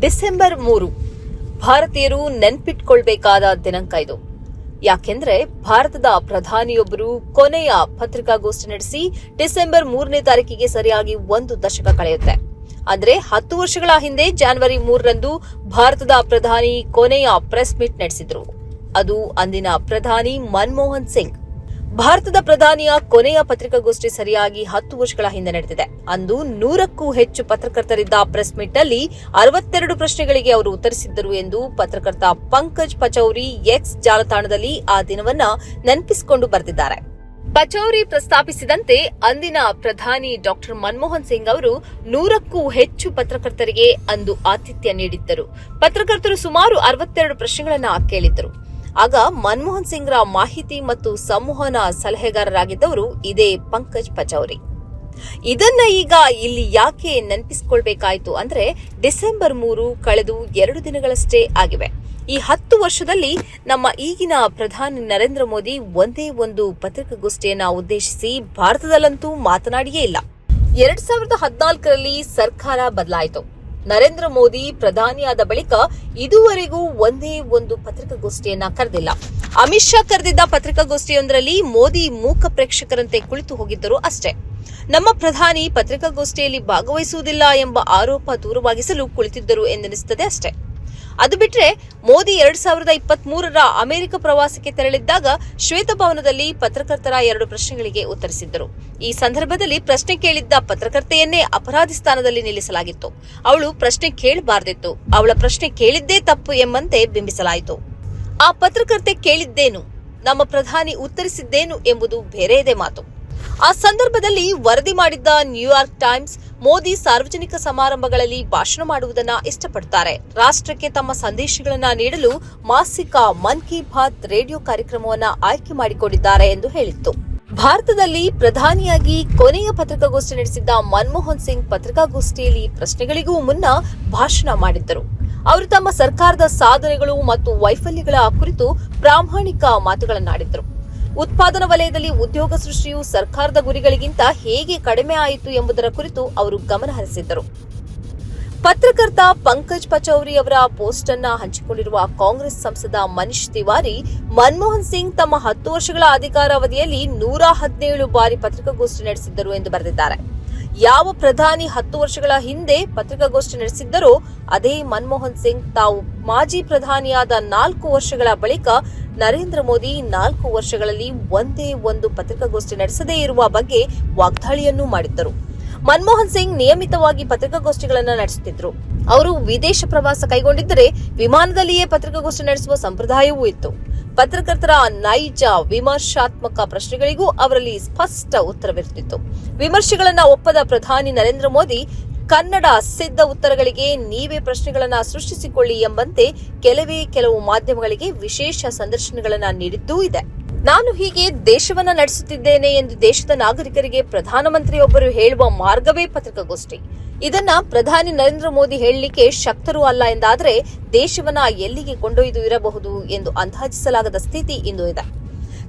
December ಮೂರು, ಭಾರತೀಯರು ನೆನ್ಪಿಟ್ಕೊಳ್ಬೇಕಾದ ದಿನಾಂಕ ಇದು. ಯಾಕೆಂದ್ರೆ ಭಾರತದ ಪ್ರಧಾನಿಯೊಬ್ಬರು ಕೊನೆಯ ಪತ್ರಿಕಾಗೋಷ್ಠಿ ನಡೆಸಿ ಡಿಸೆಂಬರ್ ಮೂರನೇ ತಾರೀಕಿಗೆ ಸರಿಯಾಗಿ ಒಂದು ದಶಕ ಕಳೆಯುತ್ತೆ. ಅಂದ್ರೆ ಹತ್ತು ವರ್ಷಗಳ ಹಿಂದೆ ಜಾನ್ವರಿ ಮೂರರಂದು ಭಾರತದ ಪ್ರಧಾನಿ ಕೊನೆಯ ಪ್ರೆಸ್ ಮೀಟ್ ನಡೆಸಿದ್ರು. ಅದು ಅಂದಿನ ಪ್ರಧಾನಿ ಮನಮೋಹನ್ ಸಿಂಗ್. ಭಾರತದ ಪ್ರಧಾನಿಯ ಕೊನೆಯ ಪತ್ರಿಕಾಗೋಷ್ಠಿ ಸರಿಯಾಗಿ ಹತ್ತು ವರ್ಷಗಳ ಹಿಂದೆ ನಡೆದಿದೆ. ಅಂದು ನೂರಕ್ಕೂ ಹೆಚ್ಚು ಪತ್ರಕರ್ತರಿದ್ದ ಪ್ರೆಸ್ ಮೀಟ್ ಅಲ್ಲಿ ಅರವತ್ತೆರಡು ಪ್ರಶ್ನೆಗಳಿಗೆ ಅವರು ಉತ್ತರಿಸಿದ್ದರು ಎಂದು ಪತ್ರಕರ್ತ ಪಂಕಜ್ ಪಚೌರಿ ಎಕ್ಸ್ ಜಾಲತಾಣದಲ್ಲಿ ಆ ದಿನವನ್ನ ನೆನಪಿಸಿಕೊಂಡು ಬರೆದಿದ್ದಾರೆ. ಪಚೌರಿ ಪ್ರಸ್ತಾಪಿಸಿದಂತೆ ಅಂದಿನ ಪ್ರಧಾನಿ ಡಾಕ್ಟರ್ ಮನಮೋಹನ್ ಸಿಂಗ್ ಅವರು ನೂರಕ್ಕೂ ಹೆಚ್ಚು ಪತ್ರಕರ್ತರಿಗೆ ಅಂದು ಆತಿಥ್ಯ ನೀಡಿದ್ದರು. ಪತ್ರಕರ್ತರು ಸುಮಾರು ಅರವತ್ತೆರಡು ಪ್ರಶ್ನೆಗಳನ್ನು ಕೇಳಿದ್ದರು. ಆಗ ಮನಮೋಹನ್ ಸಿಂಗ್ರ ಮಾಹಿತಿ ಮತ್ತು ಸಂವಹನ ಸಲಹೆಗಾರರಾಗಿದ್ದವರು ಇದೇ ಪಂಕಜ್ ಪಚೌರಿ. ಇದನ್ನ ಈಗ ಇಲ್ಲಿ ಯಾಕೆ ನೆನಪಿಸಿಕೊಳ್ಬೇಕಾಯ್ತು ಅಂದ್ರೆ ಡಿಸೆಂಬರ್ ಮೂರು ಕಳೆದು ಎರಡು ದಿನಗಳಷ್ಟೇ ಆಗಿವೆ. ಈ ಹತ್ತು ವರ್ಷದಲ್ಲಿ ನಮ್ಮ ಈಗಿನ ಪ್ರಧಾನಿ ನರೇಂದ್ರ ಮೋದಿ ಒಂದೇ ಒಂದು ಪತ್ರಿಕಾಗೋಷ್ಠಿಯನ್ನ ಉದ್ದೇಶಿಸಿ ಭಾರತದಲ್ಲಂತೂ ಮಾತನಾಡಿಯೇ ಇಲ್ಲ. ಎರಡ್ ಸಾವಿರದ ಹದಿನಾಲ್ಕರಲ್ಲಿ ಸರ್ಕಾರ ಬದಲಾಯಿತು. ನರೇಂದ್ರ ಮೋದಿ ಪ್ರಧಾನಿಯಾದ ಬಳಿಕ ಇದುವರೆಗೂ ಒಂದೇ ಒಂದು ಪತ್ರಿಕಾಗೋಷ್ಠಿಯನ್ನ ಕರೆದಿಲ್ಲ. ಅಮಿತ್ ಶಾ ಕರೆದಿದ್ದ ಪತ್ರಿಕಾಗೋಷ್ಠಿಯೊಂದರಲ್ಲಿ ಮೋದಿ ಮೂಕ ಪ್ರೇಕ್ಷಕರಂತೆ ಕುಳಿತು ಹೋಗಿದ್ದರು ಅಷ್ಟೇ. ನಮ್ಮ ಪ್ರಧಾನಿ ಪತ್ರಿಕಾಗೋಷ್ಠಿಯಲ್ಲಿ ಭಾಗವಹಿಸುವುದಿಲ್ಲ ಎಂಬ ಆರೋಪ ದೂರವಾಗಿಸಲು ಕುಳಿತಿದ್ದರು ಎಂದೆನಿಸುತ್ತದೆ ಅಷ್ಟೇ. ಅದು ಬಿಟ್ರೆ ಮೋದಿ ಎರಡ್ ಸಾವಿರದ ಇಪ್ಪತ್ತ್ ಮೂರರ ಅಮೆರಿಕ ಪ್ರವಾಸಕ್ಕೆ ತೆರಳಿದ್ದಾಗ ಶ್ವೇತಭವನದಲ್ಲಿ ಪತ್ರಕರ್ತರ ಎರಡು ಪ್ರಶ್ನೆಗಳಿಗೆ ಉತ್ತರಿಸಿದ್ದರು. ಈ ಸಂದರ್ಭದಲ್ಲಿ ಪ್ರಶ್ನೆ ಕೇಳಿದ್ದ ಪತ್ರಕರ್ತೆಯನ್ನೇ ಅಪರಾಧಿ ಸ್ಥಾನದಲ್ಲಿ ನಿಲ್ಲಿಸಲಾಗಿತ್ತು. ಅವಳು ಪ್ರಶ್ನೆ ಕೇಳಬಾರ್ದಿತ್ತು. ಅವಳ ಪ್ರಶ್ನೆ ಕೇಳಿದ್ದೇ ತಪ್ಪು ಎಂಬಂತೆ ಬಿಂಬಿಸಲಾಯಿತು. ಆ ಪತ್ರಕರ್ತೆ ಕೇಳಿದ್ದೇನು? ನಮ್ಮ ಪ್ರಧಾನಿ ಉತ್ತರಿಸಿದ್ದೇನು ಎಂಬುದು ಬೇರೆಯದೇ ಮಾತು. ಆ ಸಂದರ್ಭದಲ್ಲಿ ವರದಿ ಮಾಡಿದ್ದ ನ್ಯೂಯಾರ್ಕ್ ಟೈಮ್ಸ್ ಮೋದಿ ಸಾರ್ವಜನಿಕ ಸಮಾರಂಭಗಳಲ್ಲಿ ಭಾಷಣ ಮಾಡುವುದನ್ನ ಇಷ್ಟಪಡುತ್ತಾರೆ ರಾಷ್ಟ್ರಕ್ಕೆ ತಮ್ಮ ಸಂದೇಶಗಳನ್ನ ನೀಡಲು ಮಾಸಿಕ ಮನ್ ಕಿ ಬಾತ್ ರೇಡಿಯೋ ಕಾರ್ಯಕ್ರಮವನ್ನ ಆಯ್ಕೆ ಮಾಡಿಕೊಂಡಿದ್ದಾರೆ ಎಂದು ಹೇಳಿತ್ತು. ಭಾರತದಲ್ಲಿ ಪ್ರಧಾನಿಯಾಗಿ ಕೊನೆಯ ಪತ್ರಿಕಾಗೋಷ್ಠಿ ನಡೆಸಿದ್ದ ಮನಮೋಹನ್ ಸಿಂಗ್ ಪತ್ರಿಕಾಗೋಷ್ಠಿಯಲ್ಲಿ ಪ್ರಶ್ನೆಗಳಿಗೂ ಮುನ್ನ ಭಾಷಣ ಮಾಡಿದ್ದರು. ಅವರು ತಮ್ಮ ಸರ್ಕಾರದ ಸಾಧನೆಗಳು ಮತ್ತು ವೈಫಲ್ಯಗಳ ಕುರಿತು ಪ್ರಾಮಾಣಿಕ ಮಾತುಗಳನ್ನಾಡಿದ್ದರು ಉತ್ಪಾದನಾ ವಲಯದಲ್ಲಿ ಉದ್ಯೋಗ ಸೃಷ್ಟಿಯು ಸರ್ಕಾರದ ಗುರಿಗಳಿಗಿಂತ ಹೇಗೆ ಕಡಿಮೆ ಆಯಿತು ಎಂಬುದರ ಕುರಿತು ಅವರು ಗಮನ ಹರಿಸಿದ್ದರು. ಪತ್ರಕರ್ತ ಪಂಕಜ್ ಪಚೌರಿ ಅವರ ಪೋಸ್ಟ್ ಅನ್ನ ಹಂಚಿಕೊಂಡಿರುವ ಕಾಂಗ್ರೆಸ್ ಸಂಸದ ಮನೀಶ್ ತಿವಾರಿ, ಮನಮೋಹನ್ ಸಿಂಗ್ ತಮ್ಮ ಹತ್ತು ವರ್ಷಗಳ ಅಧಿಕಾರಾವಧಿಯಲ್ಲಿ ನೂರ ಹದಿನೇಳು ಬಾರಿ ಪತ್ರಿಕಾಗೋಷ್ಠಿ ನಡೆಸಿದ್ದರು ಎಂದು ಬರೆದಿದ್ದಾರೆ. ಯಾವ ಪ್ರಧಾನಿ ಹತ್ತು ವರ್ಷಗಳ ಹಿಂದೆ ಪತ್ರಿಕಾಗೋಷ್ಠಿ ನಡೆಸಿದ್ದರೋ ಅದೇ ಮನಮೋಹನ್ ಸಿಂಗ್ ತಾವು ಮಾಜಿ ಪ್ರಧಾನಿಯಾದ ನಾಲ್ಕು ವರ್ಷಗಳ ಬಳಿಕ ನರೇಂದ್ರ ಮೋದಿ ನಾಲ್ಕು ವರ್ಷಗಳಲ್ಲಿ ಒಂದೇ ಒಂದು ಪತ್ರಿಕಾಗೋಷ್ಠಿ ನಡೆಸದೇ ಇರುವ ಬಗ್ಗೆ ವಾಗ್ದಾಳಿಯನ್ನೂ ಮಾಡಿದ್ದರು. ಮನಮೋಹನ್ ಸಿಂಗ್ ನಿಯಮಿತವಾಗಿ ಪತ್ರಿಕಾಗೋಷ್ಠಿಗಳನ್ನು ನಡೆಸುತ್ತಿದ್ದರು ಅವರು ವಿದೇಶ ಪ್ರವಾಸ ಕೈಗೊಂಡಿದ್ದರೆ ವಿಮಾನದಲ್ಲಿಯೇ ಪತ್ರಿಕಾಗೋಷ್ಠಿ ನಡೆಸುವ ಸಂಪ್ರದಾಯವೂ ಇತ್ತು. ಪತ್ರಕರ್ತರ ನೈಜ ವಿಮರ್ಶಾತ್ಮಕ ಪ್ರಶ್ನೆಗಳಿಗೂ ಅವರಲ್ಲಿ ಸ್ಪಷ್ಟ ಉತ್ತರವಿರುತ್ತಿತ್ತು. ವಿಮರ್ಶೆಗಳನ್ನ ಒಪ್ಪದ ಪ್ರಧಾನಿ ನರೇಂದ್ರ ಮೋದಿ, ಕನ್ನಡ ಸಿದ್ಧ ಉತ್ತರಗಳಿಗೆ ನೀವೇ ಪ್ರಶ್ನೆಗಳನ್ನ ಸೃಷ್ಟಿಸಿಕೊಳ್ಳಿ ಎಂಬಂತೆ ಕೆಲವೇ ಕೆಲವು ಮಾಧ್ಯಮಗಳಿಗೆ ವಿಶೇಷ ಸಂದರ್ಶನಗಳನ್ನ ನೀಡಿದ್ದೂ ಇದೆ. ನಾನು ಹೀಗೆ ದೇಶವನ್ನ ನಡೆಸುತ್ತಿದ್ದೇನೆ ಎಂದು ದೇಶದ ನಾಗರಿಕರಿಗೆ ಪ್ರಧಾನಮಂತ್ರಿಯೊಬ್ಬರು ಹೇಳುವ ಮಾರ್ಗವೇ ಪತ್ರಿಕಾಗೋಷ್ಠಿ. ಇದನ್ನ ಪ್ರಧಾನಿ ನರೇಂದ್ರ ಮೋದಿ ಹೇಳಲಿಕ್ಕೆ ಶಕ್ತರೂ ಅಲ್ಲ ಎಂದಾದರೆ ದೇಶವನ್ನ ಎಲ್ಲಿಗೆ ಕೊಂಡೊಯ್ದು ಇರಬಹುದು ಎಂದು ಅಂದಾಜಿಸಲಾಗದ ಸ್ಥಿತಿ ಇಂದು ಇದೆ.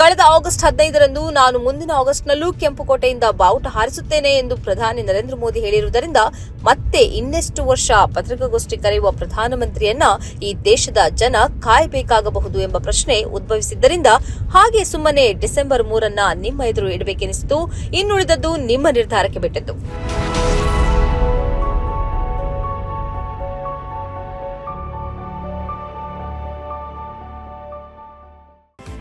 ಕಳೆದ ಆಗಸ್ಟ್ ಹದಿನೈದರಂದು ನಾನು ಮುಂದಿನ ಆಗಸ್ಟ್ನಲ್ಲೂ ಕೆಂಪುಕೋಟೆಯಿಂದ ಬಾವುಟ ಹಾರಿಸುತ್ತೇನೆ ಎಂದು ಪ್ರಧಾನಿ ನರೇಂದ್ರ ಮೋದಿ ಹೇಳಿರುವುದರಿಂದ ಮತ್ತೆ ಇನ್ನೆಷ್ಟು ವರ್ಷ ಪತ್ರಿಕಾಗೋಷ್ಠಿ ಕರೆಯುವ ಪ್ರಧಾನಮಂತ್ರಿಯನ್ನ ಈ ದೇಶದ ಜನ ಕಾಯಬೇಕಾಗಬಹುದು ಎಂಬ ಪ್ರಶ್ನೆ ಉದ್ಭವಿಸಿದ್ದರಿಂದ ಹಾಗೆ ಸುಮ್ಮನೆ ಡಿಸೆಂಬರ್ ಮೂರನ್ನ ನಿಮ್ಮ ಎದುರು ಇಡಬೇಕೆನಿಸಿತು. ಇನ್ನುಳಿದದ್ದು ನಿಮ್ಮ ನಿರ್ಧಾರಕ್ಕೆ ಬಿಟ್ಟಿದ್ದು.